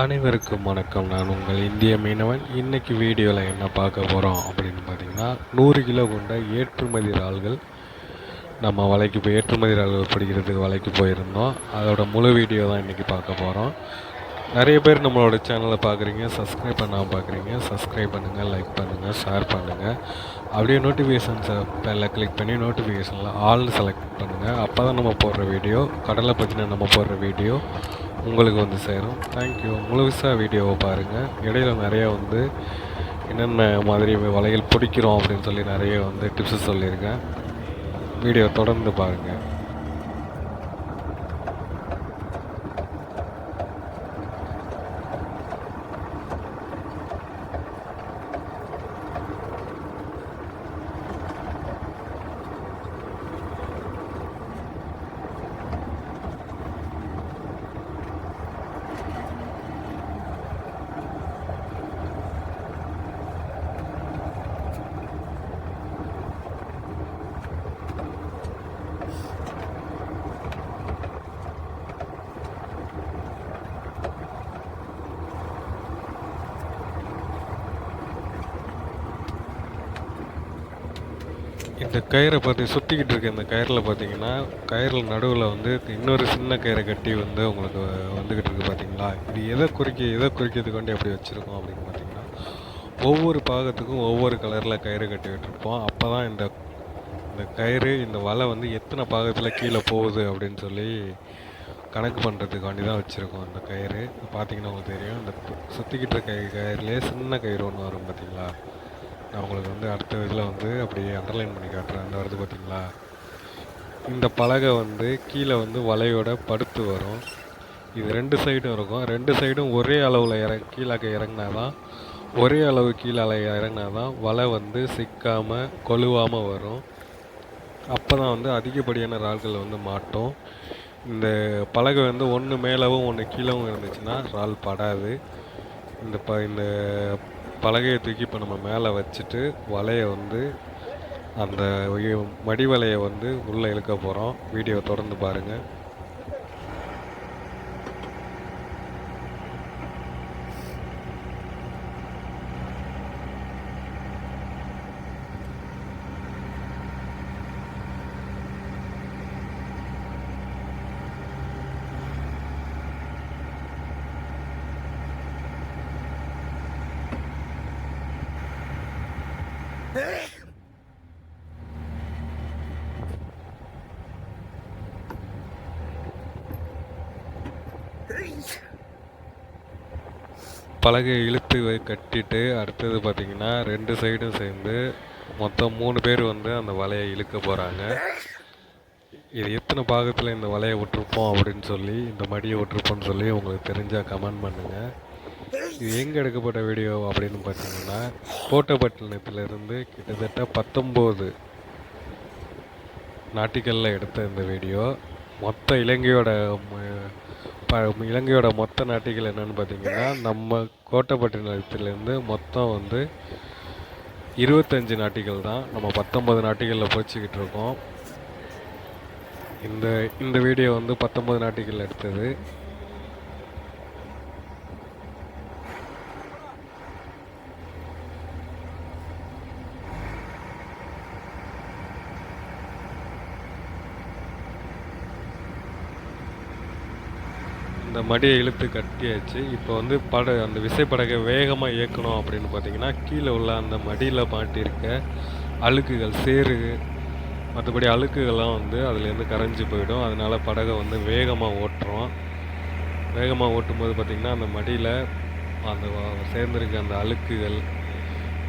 அனைவருக்கும் வணக்கம். நான் உங்கள் இந்திய மீனவன். இன்றைக்கி வீடியோவில் என்ன பார்க்க போகிறோம் அப்படின்னு பார்த்தீங்கன்னா நூறு கிலோ கொண்ட ஏற்றுமதி இறால்கள் நம்ம வலைக்கு போய் ஏற்றுமதி இறால்கள் பிடிக்கிறதுக்கு வலைக்கு போயிருந்தோம். அதோட முழு வீடியோ தான் இன்றைக்கி பார்க்க போகிறோம் நிறைய பேர் நம்மளோட சேனலை பார்க்குறீங்க சப்ஸ்கிரைப் பண்ணாமல் பார்க்குறீங்க சப்ஸ்கிரைப் பண்ணுங்கள் லைக் பண்ணுங்கள் ஷேர் பண்ணுங்கள் அப்படியே நோட்டிஃபிகேஷன்ஸை பெல்ல கிளிக் பண்ணி நோட்டிஃபிகேஷனில் ஆல்னு செலக்ட் பண்ணுங்கள் அப்போ தான் நம்ம போடுற வீடியோ கடலை பற்றின நம்ம போடுற வீடியோ உங்களுக்கு வந்து சேரும். தேங்க்யூ முழுசாக வீடியோவை பாருங்கள் இடையில நிறைய வந்து என்னென்ன மாதிரி வலைகள் பிடிக்கிறோம் அப்படின்னு சொல்லி நிறைய வந்து டிப்ஸு சொல்லியிருக்கேன். வீடியோ தொடர்ந்து பாருங்கள் இந்த கயிறை பார்த்து சுற்றிக்கிட்டு இருக்க இந்த கயிறில் பார்த்தீங்கன்னா கயிறில் நடுவில் வந்து இன்னொரு சின்ன கயிறை கட்டி வந்து உங்களுக்கு வந்துக்கிட்டு இருக்குது பார்த்தீங்களா? இது எதை குறிக்க எதை குறிக்கிறதுக்காண்டி அப்படி வச்சுருக்கோம் அப்படின்னு பார்த்தீங்கன்னா ஒவ்வொரு பாகத்துக்கும் ஒவ்வொரு கலரில் கயிறு கட்டி விட்டுருப்போம் அப்போ தான் இந்த இந்த கயிறு இந்த வலை வந்து எத்தனை பாகத்தில் கீழே போகுது அப்படின்னு சொல்லி கணக்கு பண்ணுறதுக்காண்டி தான் வச்சுருக்கோம் அந்த கயிறு. பார்த்தீங்கன்னா உங்களுக்கு தெரியும் இந்த சுற்றிக்கிட்டு இருக்க கயிறுலேயே சின்ன கயிறு ஒன்று வரும் பார்த்தீங்களா? நான் உங்களுக்கு வந்து அடுத்த இதில் வந்து அப்படியே அண்டர்லைன் பண்ணி காட்டுறேன். அந்த வருது பார்த்தீங்களா? இந்த பலகை வந்து கீழே வந்து வலையோட படுத்து வரும். இது ரெண்டு சைடும் இருக்கும். ரெண்டு சைடும் ஒரே அளவில் இற கீழாக்க இறங்கினா தான் ஒரே அளவு கீழே இறங்கினா தான் வலை வந்து சிக்காமல் கொழுவாமல் வரும். அப்போ தான் வந்து அதிகப்படியான இறால்கள் வந்து மாட்டோம். இந்த பலகை வந்து ஒன்று மேலவும் ஒன்று கீழவும் இருந்துச்சுன்னா இறால் படாது. இந்த ப இந்த பலகையை தூக்கி இப்போ நம்ம மேலே வச்சுட்டு வலையை வந்து அந்த மடி வலையை வந்து உள்ளே இழுக்க போகிறோம் வீடியோ தொடர்ந்து பாருங்கள் பலகை இழுத்து கட்டிட்டு அடுத்தது பார்த்தீங்கன்னா ரெண்டு சைடும் சேர்ந்து மொத்தம் மூணு பேர் வந்து அந்த வலையை இழுக்க போகிறாங்க இது எத்தனை பாகத்தில் இந்த வலையை விட்டுருப்போம் அப்படின்னு சொல்லி இந்த மடியை விட்டுருப்போம்னு சொல்லி உங்களுக்கு தெரிஞ்சால் கமெண்ட் பண்ணுங்கள் இது எங்கே எடுக்கப்பட்ட வீடியோ அப்படின்னு பார்த்தீங்கன்னா கோட்டப்பட்டினத்திலிருந்து கிட்டத்தட்ட பத்தொம்போது நாட்டிகளில் எடுத்த இந்த வீடியோ மொத்த இலங்கையோட ம- ப- இலங்கையோட மொத்த நாட்டிகள் என்னென்னு பார்த்தீங்கன்னா நம்ம கோட்டைப்பட்டினத்திலேருந்து மொத்தம் வந்து இருபத்தஞ்சு நாட்டிகள் தான் நம்ம பத்தொன்பது நாட்டிகளில் போச்சுக்கிட்டு இருக்கோம். இந்த இந்த வீடியோ வந்து பத்தொன்பது நாட்டிகள் எடுத்தது. இந்த மடியை இழுத்து கட்டியாச்சு. இப்போ வந்து பட அந்த விசைப்படகை வேகமாக இயக்கணும் அப்படின்னு பார்த்தீங்கன்னா கீழே உள்ள அந்த மடியில் மாட்டியிருக்க அழுக்குகள் சேரு மற்றபடி அழுக்குகள்லாம் வந்து அதுலேருந்து கரைஞ்சி போயிடும். அதனால படகை வந்து வேகமாக ஓட்டுறோம். வேகமாக ஓட்டும்போது பார்த்திங்கன்னா அந்த மடியில் அந்த சேர்ந்துருக்க அந்த அழுக்குகள்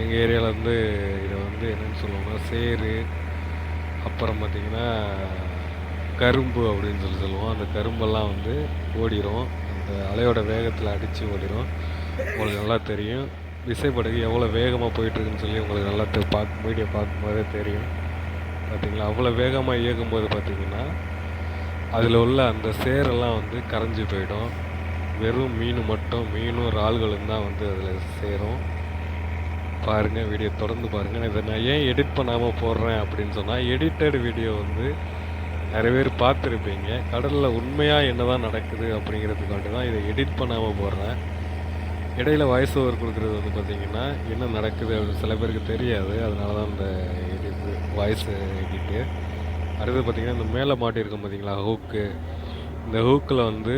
எங்கள் ஏரியாவில் வந்து இதை வந்து என்னன்னு சொல்லுவோம்னா சேரு அப்புறம் பார்த்திங்கன்னா கரும்பு அப்படின்னு சொல்லி சொல்லுவோம். அந்த கரும்பெல்லாம் வந்து ஓடிடும் அந்த அலையோட வேகத்தில் அடித்து ஓடிரும். உங்களுக்கு நல்லா தெரியும். விசைப்படகு எவ்வளோ வேகமாக போயிட்டுருக்குன்னு சொல்லி உங்களுக்கு நல்லா தெ- பார்க்க வீடியோ பார்க்கும்போதே தெரியும். பார்த்திங்களா அவ்வளோ வேகமாக இயக்கும்போது பார்த்திங்கன்னா அதில் உள்ள அந்த சேரெல்லாம் வந்து கரைஞ்சி போயிடும். வெறும் மீன் மட்டும் மீனும் இறால்களும் தான் வந்து அதில் சேரும். பாருங்கள் வீடியோ தொடர்ந்து பாருங்கள் இதை நான் ஏன் எடிட் பண்ணாமல் போடுறேன் அப்படின்னு சொன்னால் எடிட்டட் வீடியோ வந்து நிறைய பேர் பார்த்துருப்பீங்க. கடலில் உண்மையாக என்ன தான் நடக்குது அப்படிங்கிறதுக்காண்டி தான் இதை எடிட் பண்ணாமல் போடுறேன். இடையில வாய்ஸ் ஓவர் கொடுக்குறது வந்து பார்த்தீங்கன்னா என்ன நடக்குது அப்படின்னு சில பேருக்கு தெரியாது. அதனால தான் இந்த எடிட் வாய்ஸ் எடிட்டு அடுத்து பார்த்தீங்கன்னா இந்த மேலே மாட்டியிருக்கோம் பார்த்தீங்களா ஹூக்கு இந்த ஹூக்கில் வந்து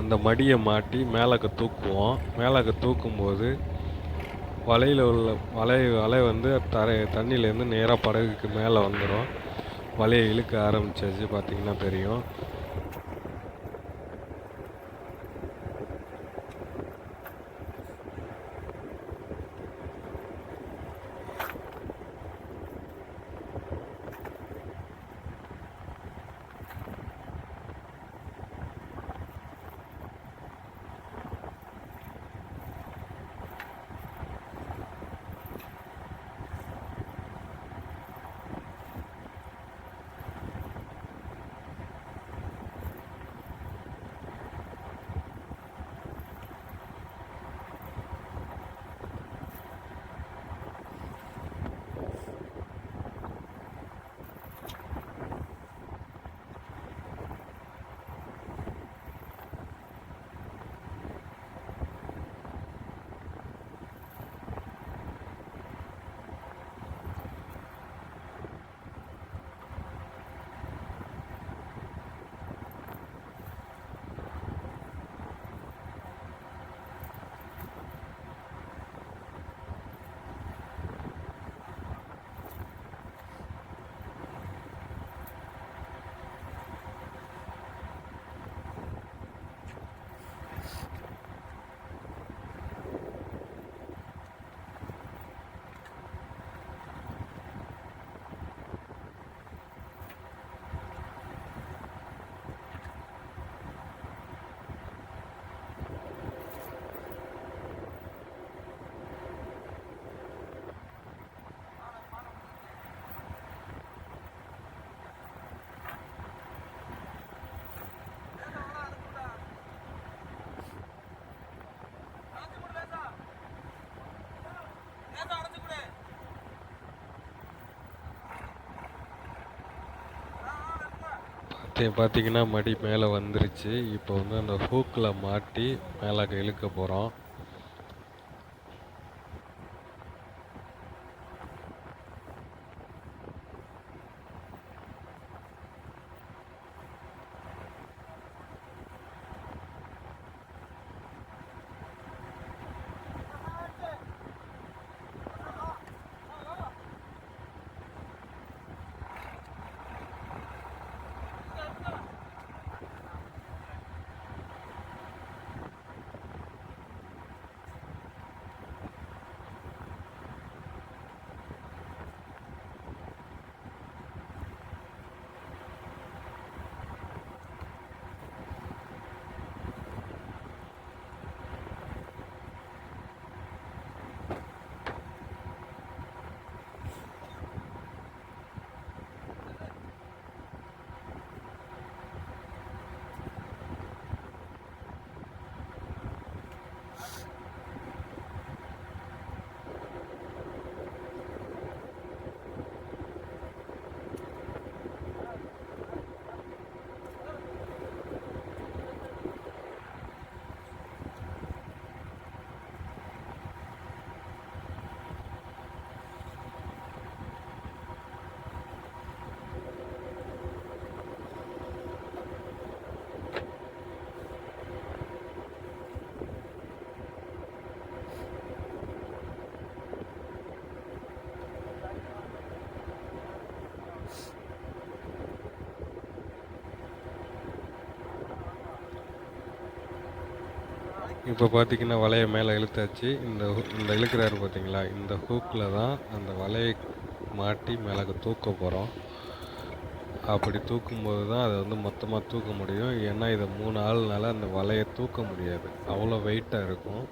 அந்த மடியை மாட்டி மேலக்க தூக்குவோம். மேலக்க தூக்கும்போது வலையில் உள்ள வலை வலை வந்து தரை தண்ணியிலேருந்து நேராக படகுக்கு மேலே வந்துடும் வலையை இழுக்க ஆரம்பித்தாச்சு பார்த்திங்கன்னா தெரியும். பார்த்தீங்கன்னா மடி மேலே வந்துருச்சு. இப்போ வந்து அந்த ஹூக்கில் மாட்டி மேலே இழுக்க போகிறோம் இப்போ பார்த்தீங்கன்னா வலையை மேலே இழுத்தாச்சு. இந்த ஹூ- இந்த இழுக்கிறாரு பார்த்தீங்களா? இந்த ஹூக்கில் தான் அந்த வலையை மாட்டி மேலே தூக்க போகிறோம். அப்படி தூக்கும்போது தான் அதை வந்து மொத்தமாக தூக்க முடியும். ஏன்னா இதை மூணு ஆள்னால அந்த வலையை தூக்க முடியாது. அவ்வளோ வெயிட்டாக இருக்கும்.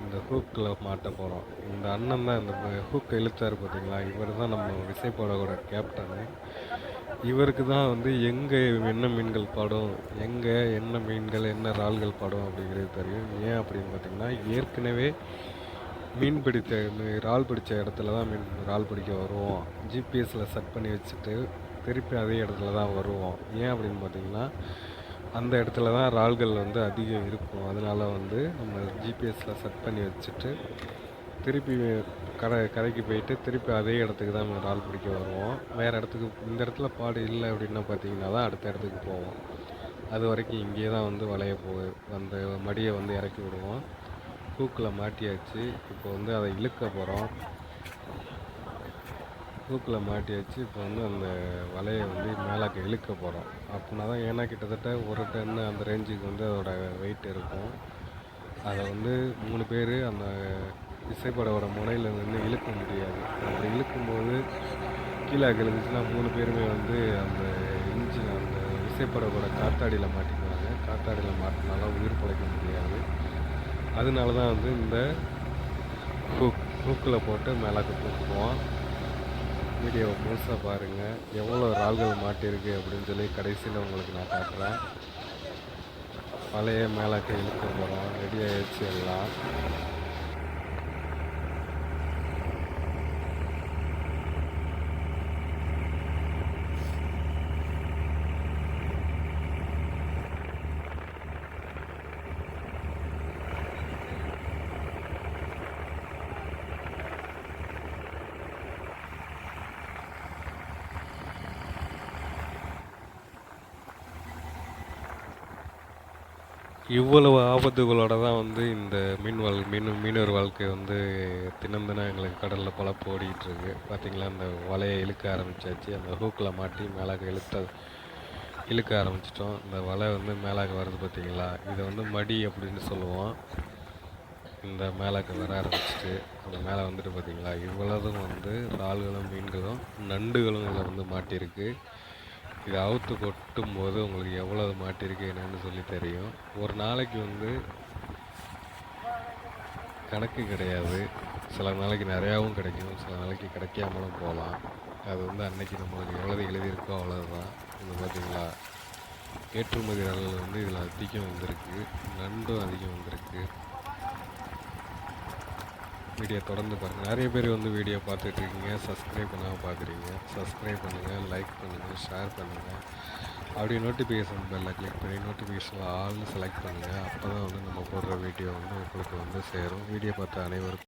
இந்த ஹூக்கில் மாட்ட போகிறோம். இந்த அண்ணன் தான் இந்த ஹூக்கை இழுத்தாரு பார்த்தீங்களா? இவர் தான் நம்ம விசைப்படகோட கேப்டனு இவருக்கு தான் வந்து எங்கே என்ன மீன்கள் படம் எங்கே என்ன மீன்கள் என்ன இறால்கள் படம் அப்படிங்கிறது தெரியும். ஏன் அப்படின்னு பார்த்தீங்கன்னா ஏற்கனவே மீன் பிடித்த இறால் பிடிச்ச இடத்துல தான் மீன் இறால் பிடிக்க வருவோம் ஜிபிஎஸ்சில் செட் பண்ணி வச்சுட்டு திருப்பி அதே இடத்துல தான் வருவோம் ஏன் அப்படின்னு பார்த்தீங்கன்னா அந்த இடத்துல தான் இறால்கள் வந்து அதிகம் இருக்கும். அதனால் வந்து நம்ம ஜிபிஎஸ்சில் செட் பண்ணி வச்சுட்டு திருப்பி கடை கரைக்கு போயிட்டு திருப்பி அதே இடத்துக்கு தான் நம்ம இறால் பிடிக்க வருவோம். வேறு இடத்துக்கு இந்த இடத்துல பாடு இல்லை அப்படின்னா பார்த்தீங்கன்னா தான் அடுத்த இடத்துக்கு போவோம். அது வரைக்கும் இங்கேயே தான் வந்து வலைய போ அந்த மடியை வந்து இறக்கி விடுவோம். ஹூக்கில் மாட்டியாச்சு. இப்போ வந்து அதை இழுக்க போகிறோம் ஹூக்கில் மாட்டியாச்சு. இப்போ வந்து அந்த வலையை வந்து மேலாக்க இழுக்க போகிறோம் அப்படின்னா தான் ஏன்னா கிட்டத்தட்ட ஒரு டன் அந்த ரேஞ்சுக்கு வந்து அதோட வெயிட் இருக்கும். அதை வந்து மூணு பேர் அந்த இசைப்படவோட முனையில் நின்று இழுக்க முடியாது. அப்படி இழுக்கும்போது கீழே கிழந்துச்சுன்னா மூணு பேருமே வந்து அந்த இன்ஜின் அந்த விசைப்படகோட காத்தாடியில் மாட்டிக்குவாங்க. காத்தாடியில் மாட்டினாலும் உயிர் பிழைக்க முடியாது. அதனால தான் வந்து இந்த ஹூக் ஹூக்கில் போட்டு மேலாக்க தூக்குவோம். வீடியோவை முழுசாக பாருங்கள் எவ்வளோ ரால்கள் மாட்டியிருக்கு அப்படின்னு சொல்லி கடைசியில் உங்களுக்கு நான் காட்டுறேன். பழைய மேலாக்க இழுக்க போகிறோம் ரெடி ஆயிடுச்சு எல்லாம். இவ்வளவு ஆபத்துகளோட தான் வந்து இந்த மீன் வாழ் மீன் மீனவர் வாழ்க்கை வந்து தினம் தினம் எங்களுக்கு கடலில் பழப்பு ஓடிக்கிட்டுருக்கு இருக்கு பார்த்தீங்களா அந்த வலையை இழுக்க ஆரம்பிச்சாச்சு. அந்த ஹூக்கில் மாட்டி மேலாக இழுத்த இழுக்க ஆரம்பிச்சிட்டோம். இந்த வலை வந்து மேலாக வருது பார்த்தீங்களா இதை வந்து மடி அப்படின்னு சொல்லுவோம். இந்த மேலாக்கு வர ஆரம்பிச்சிட்டு அந்த மேலே வந்துட்டு பார்த்தீங்களா இவ்வளவும் வந்து இறால்களும் மீன்களும் நண்டுகளும் இதில் வந்து மாட்டியிருக்கு. இதை அவுத்து கொட்டும் போது உங்களுக்கு எவ்வளவு மாட்டிருக்கு என்னன்னு சொல்லி தெரியும். ஒரு நாளைக்கு வந்து கணக்கு கிடையாது. சில நாளைக்கு நிறையாவும் கிடைக்கும். சில நாளைக்கு கிடைக்காமலும் போகலாம். அது வந்து அன்னைக்கு நம்மளுக்கு எவ்வளவு எழுதியிருக்கோ அவ்வளவுதான். இது பார்த்தீங்களா? ஏற்றுமதி அளவில் வந்து இதில் அதிகம் வந்திருக்கு. நண்டும் அதிகம் வந்திருக்கு. வீடியோ தொடர்ந்து பாருங்கள் நிறைய பேர் வந்து வீடியோ பார்த்துட்ருக்கீங்க சப்ஸ்கிரைப் பண்ணாமல் பார்க்குறீங்க. சப்ஸ்கிரைப் பண்ணுங்கள் லைக் பண்ணுங்கள் ஷேர் பண்ணுங்கள் அப்படியே நோட்டிஃபிகேஷன் பெல்லில் கிளிக் பண்ணி நோட்டிஃபிகேஷனில் ஆல் செலக்ட் பண்ணுங்கள் அப்போ தான் வந்து நம்ம போடுற வீடியோ வந்து உங்களுக்கு வந்து சேரும். வீடியோ பார்த்த அனைவருக்கும்